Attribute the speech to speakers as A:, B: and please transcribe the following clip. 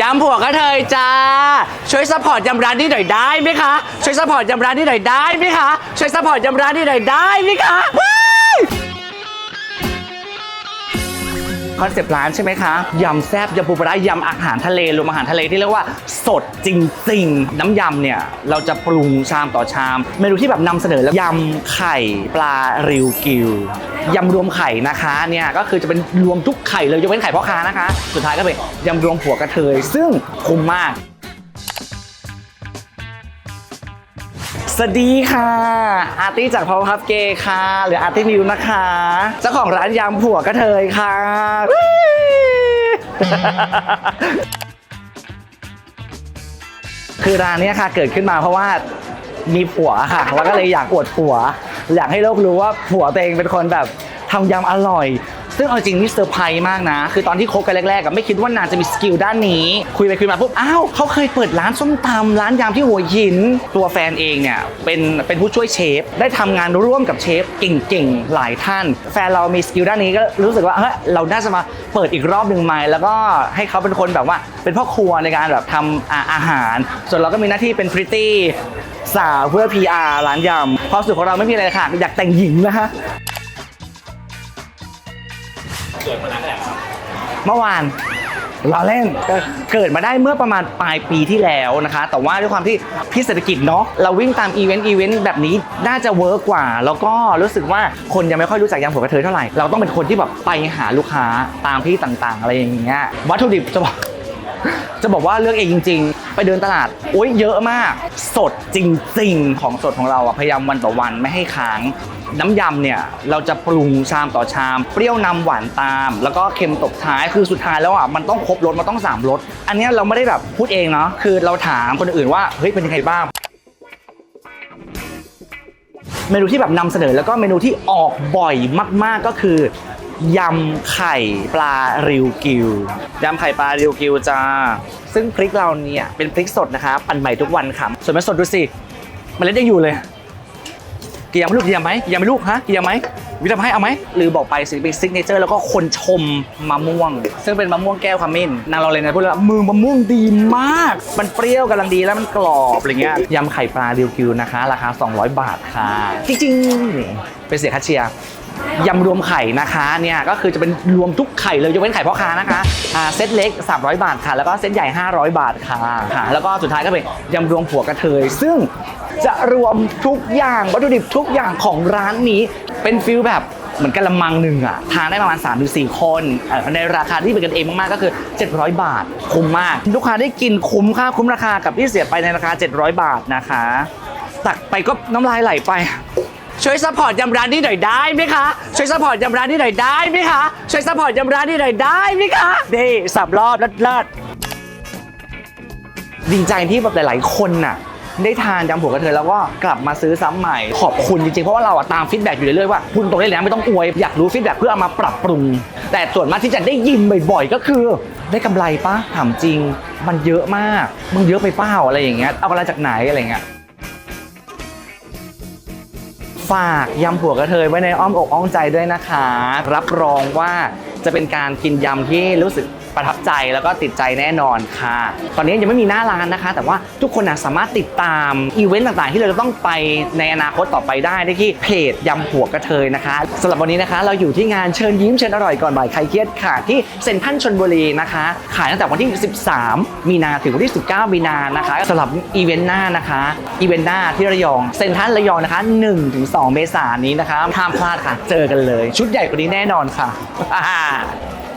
A: ยำผัวกระเทยจ้า ช่วยสปอร์ตยำร้านนี้หน่อยได้ไหมคะ ช่วยสปอร์ตยำร้านนี้หน่อยได้ไหมคะ ช่วยสปอร์ตยำร้านนี้หน่อยได้ไหมคะคอนเซปต์ร้านใช่ไหมคะยำแซบยำปูปลาร้ายำอาหารทะเลรวมอาหารทะเลที่เรียกว่าสดจริงๆ น้ำยำเนี่ยเราจะปรุงชามต่อชาม เมนูที่แบบนำเสนอแล้วยำไข่ปลาริวกิว ยำรวมไข่นะคะเนี่ยก็คือจะเป็นรวมทุกไข่เลยยกเว้นไข่พ่อค้านะคะ สุดท้ายก็เป็นยำรวมผัวกระเทย ซึ่งคุ้มมากสวัสดีค่ะ อาร์ตี้จากพาวพับเกย์ค่ะ หรืออาร์ตี้นิวนะคะ เจ้าของร้านยำผัวกระเทยค่ะ คือร้านนี้ค่ะเกิดขึ้นมาเพราะว่ามีผัวค่ะ แล้วก็เลยอยากอวดผัว อยากให้โลกรู้ว่าผัวตัวเองเป็นคนแบบทำยำอร่อย ซึ่งเอาจริงนี่เซอร์ไพรส์มากนะ คือตอนที่คบกันแรกๆอะไม่คิดว่านางจะมีสกิลด้านนี้ คุยไปคุยมาปุ๊บ อ้าวเขาเคยเปิดร้านส้มตำร้านยำที่หัวหิน ตัวแฟนเองเนี่ย เป็นเป็นผู้ช่วยเชฟ ได้ทำงานร่วมกับเชฟเก่งๆ หลายท่าน แฟนเรามีสกิลด้านนี้ก็รู้สึกว่าเฮ้ยเราน่าจะมาเปิดอีกรอบหนึ่งไหมแล้วก็ให้เขาเป็นคนแบบว่าเป็นพ่อครัวในการแบบทำอาอาหาร ส่วนเราก็มีหน้าที่เป็นพริตตี้ สาวเพื่อ PR ร้านยำความสุขของเราไม่มีอะไรค่ะ อยากแต่งหญิงนะฮะเกิดมื่อวานเราเล่นเกิดมาได้เมื่อประมาณปลายปีที่แล้วนะคะ แต่ว่าด้วยความที่พี่เศรษฐกิจเนาะเราวิ่งตามอีเวนต์อีเวนต์แบบนี้น่าจะเวิร์กกว่า แล้วก็รู้สึกว่าคนยังไม่ค่อยรู้จักยำผัวกระเทยเท่าไหร่เราต้องเป็นคนที่แบบไปหาลูกค้าตามที่ต่างๆ อะไรอย่างเงี้ยวัตถุดิบจะบอก จะบอกว่าเลือกเองจริง ๆ ไปเดินตลาดโอ้ยเยอะมาก สดจริง ๆ ของสดของเราอะพยายามวันต่อวันไม่ให้ค้าง น้ำยำเนี่ยเราจะปรุงชามต่อชาม เปรี้ยวนำหวานตาม แล้วก็เค็มตบท้ายคือสุดท้ายแล้วอะมันต้องครบรสมันต้องสามรสอันเนี้ยเราไม่ได้แบบพูดเองเนาะคือเราถามคนอื่นว่าเฮ้ยเป็นยังไงบ้าง เมนูที่แบบนำเสนอแล้วก็เมนูที่ออกบ่อยมาก ๆก็คือ ยำไข่ปลาริวกิวยำไข่ปลาริวกิวจ้า ซึ่งพริกเราเนี่ยเป็นพริกสดนะคะ ปั่นใหม่ทุกวันค่ะส่วนม่สดดูสิเมันเล็ดยังอยู่เลยเกี่ยมไหมลูกเกี่ยมไหมเกี่ยมไหมลูกฮะเกี่ยมไหมวิทำให้เอาไหมหรือบอกไปสิเป็นซิกเนเจอร์แล้วก็คนชมมะม่วง ซึ่งเป็นมะม่วงแก้วขมิ้นนางเราเลยนะพูดเลยว่ามือมะม่วงดีมาก มันเปรี้ยวกำลังดีแล้วมันกรอบอะไรเงี้ยยำไข่ปลาริวกิวนะคะ ราคา 200 บาทค่ะ จริงๆนี่เป็นเสียค่าเชียร์ ยำรวมไข่นะคะเนี่ยก็คือจะเป็นรวมทุกไข่เลยยกเว้นไข่พ่อค้านะคะอ่าเซตเล็ก 300 บาทค่ะ แล้วก็เซตใหญ่ 500 บาทค่ะค่ะ แล้วก็สุดท้ายก็เป็นยำรวมผัวกระเทย ซึ่งจะรวมทุกอย่างวัตถุดิบทุกอย่างของร้านนี้เป็นฟิลแบบเหมือนกะละมังหนึ่งอะทานได้ประมาณ3-4ถึงคนเอ่อในราคาที่เป็นกันเองมากๆก็คือ 700 บาท คุ้มมาก ลูกค้าได้กินคุ้มค่าคุ้มราคากับที่เสียไปในราคา 700 บาทนะคะ ตักไปก็น้ำลายไหลไป ช่วยสปอร์ตยำร้านนี้หน่อยได้ไหมคะช่วยสปอร์ตยำร้านนี้หน่อยได้ไหมคะช่วยสปอร์ตยำร้านนี้หน่อยได้ไหมคะดีสับรอบเลิศๆดีใจที่แบบหลาย ๆ คนน่ะได้ทานยำผัวกระเทยแล้วก็กลับมาซื้อซ้ำใหม่ขอบคุณจริง ๆ เพราะว่าเราอะตามฟีดแบ็กอยู่เรื่อยๆว่าคุณตรงนี้แล้วไม่ต้องอวยอยากรู้ฟีดแบ็กเพื่อเอามาปรับปรุง แต่ส่วนมากที่จะได้ยินบ่อย ๆ ก็คือ ได้กำไรปะถามจริง มันเยอะมากมึงเยอะไปเปล่าอะไรอย่างเงี้ยเอากำไรจากไหนอะไรอย่างเงี้ย ฝากยำผัวกระเทยไว้ในอ้อมอกอ้อมใจด้วยนะคะ รับรองว่า จะเป็นการกินยำที่รู้สึกประทับใจแล้วก็ติดใจแน่นอนค่ะ ตอนนี้ยังไม่มีหน้าร้านนะคะ แต่ว่าทุกคนนะสามารถติดตามอีเวนต์ต่างๆ ที่เราจะต้องไปในอนาคตต่อไปได้ได้ที่เพจยำผัวกระเทยนะคะสำหรับวันนี้นะคะ เราอยู่ที่งานเชิญยิ้มเชิญอร่อยก่อนบ่ายใครเครียดค่ะ ที่เซ็นทรัลชลบุรีนะคะ ขายตั้งแต่วันที่ 13 มีนาถึงวันที่ 19 มีนานะคะสำหรับอีเวนต์หน้านะคะอีเวนต์หน้าที่ระยองเซ็นทรัลระยองนะคะ 1-2 เมษายนนี้นะคะห้ามพลาดค่ะ เจอกันเลย ชุดใหญ่กว่านี้แน่นอนค่ะ Bye.